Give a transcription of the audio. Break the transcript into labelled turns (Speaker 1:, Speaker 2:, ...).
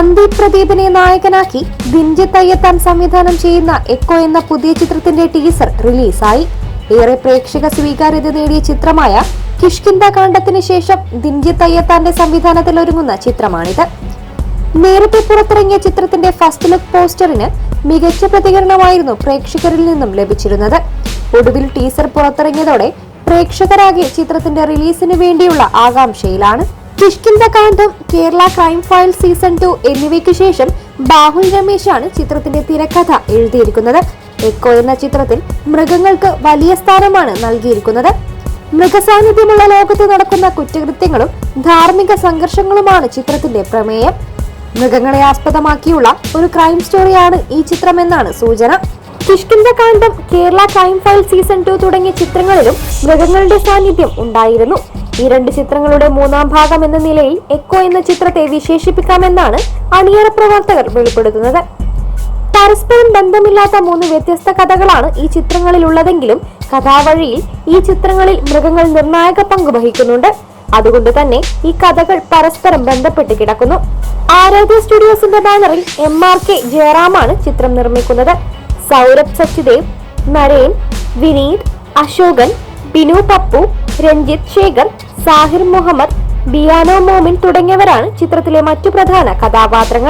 Speaker 1: സന്ദീപ് പ്രദീപിനെ നായകനാക്കി ദിൻജിത്ത് അയ്യത്താൻ സംവിധാനം ചെയ്യുന്ന എക്കോ എന്ന പുതിയ ചിത്രത്തിന്റെ ടീസർ റിലീസായി. ഏറെ പ്രേക്ഷക സ്വീകാര്യത നേടിയ ചിത്രമായ കിഷ്കിന്ത കാണ്ഡത്തിന് ശേഷം ദിൻജിത്ത് അയ്യത്താന്റെ സംവിധാനത്തിൽ ഒരുങ്ങുന്ന ചിത്രമാണിത്. നേരത്തെ പുറത്തിറങ്ങിയ ചിത്രത്തിന്റെ ഫസ്റ്റ് ലുക്ക് പോസ്റ്ററിന് മികച്ച പ്രതികരണമായിരുന്നു പ്രേക്ഷകരിൽ നിന്നും ലഭിച്ചിരുന്നത്. ഒടുവിൽ ടീസർ പുറത്തിറങ്ങിയതോടെ പ്രേക്ഷകരാകെ ചിത്രത്തിന്റെ റിലീസിന് വേണ്ടിയുള്ള ആകാംക്ഷയിലാണ്. Kishkindha Kaandam Kerala crime file season two എന്നിവയ്ക്ക് ശേഷം ബാഹുൽ രമേശാണ് ചിത്രത്തിന്റെ തിരക്കഥ എഴുതിയിരിക്കുന്നത്. എക്കോ എന്ന ചിത്രത്തിൽ മൃഗങ്ങൾക്ക് വലിയ സ്ഥാനമാണ് നൽകിയിരിക്കുന്നത്. മൃഗസാന്നിധ്യമുള്ള ലോകത്ത് നടക്കുന്ന കുറ്റകൃത്യങ്ങളും ധാർമ്മിക സംഘർഷങ്ങളുമാണ് ചിത്രത്തിന്റെ പ്രമേയം. മൃഗങ്ങളെ ആസ്പദമാക്കിയുള്ള ഒരു ക്രൈം സ്റ്റോറിയാണ് ഈ ചിത്രമെന്നാണ് സൂചന. കിഷ്കിന്റെ Kaandam Kerala crime file season two തുടങ്ങിയ ചിത്രങ്ങളിലും മൃഗങ്ങളുടെ സാന്നിധ്യം ഉണ്ടായിരുന്നു. ഈ രണ്ട് ചിത്രങ്ങളുടെ മൂന്നാം ഭാഗം എന്ന നിലയിൽ എക്കോ എന്ന ചിത്രത്തെ വിശേഷിപ്പിക്കാമെന്നാണ് അണിയറ പ്രവർത്തകർ വെളിപ്പെടുത്തുന്നത്. പരസ്പരം ബന്ധമില്ലാത്ത മൂന്ന് വ്യത്യസ്ത കഥകളാണ് ഈ ചിത്രങ്ങളിലുള്ളതെങ്കിലും കഥാവഴിയിൽ ഈ ചിത്രങ്ങളിൽ മൃഗങ്ങൾ നിർണായക പങ്ക് വഹിക്കുന്നുണ്ട്. അതുകൊണ്ട് തന്നെ ഈ കഥകൾ പരസ്പരം ബന്ധപ്പെട്ട് കിടക്കുന്നു. ആരാധ്യ സ്റ്റുഡിയോസിന്റെ ബാനറിൽ എം ആർ കെ ജയറാമാണ് ചിത്രം നിർമ്മിക്കുന്നത്. സൗരഭ് സച്ചിദേവ് നരേൻ വിനീത് അശോകൻ ബിനു പപ്പു രഞ്ജിത്ത് ശേഖർ സാഹിർ മുഹമ്മദ് ബിയാനോ മോമിൻ തുടങ്ങിയവരാണ് ചിത്രത്തിലെ മറ്റു പ്രധാന കഥാപാത്രങ്ങൾ.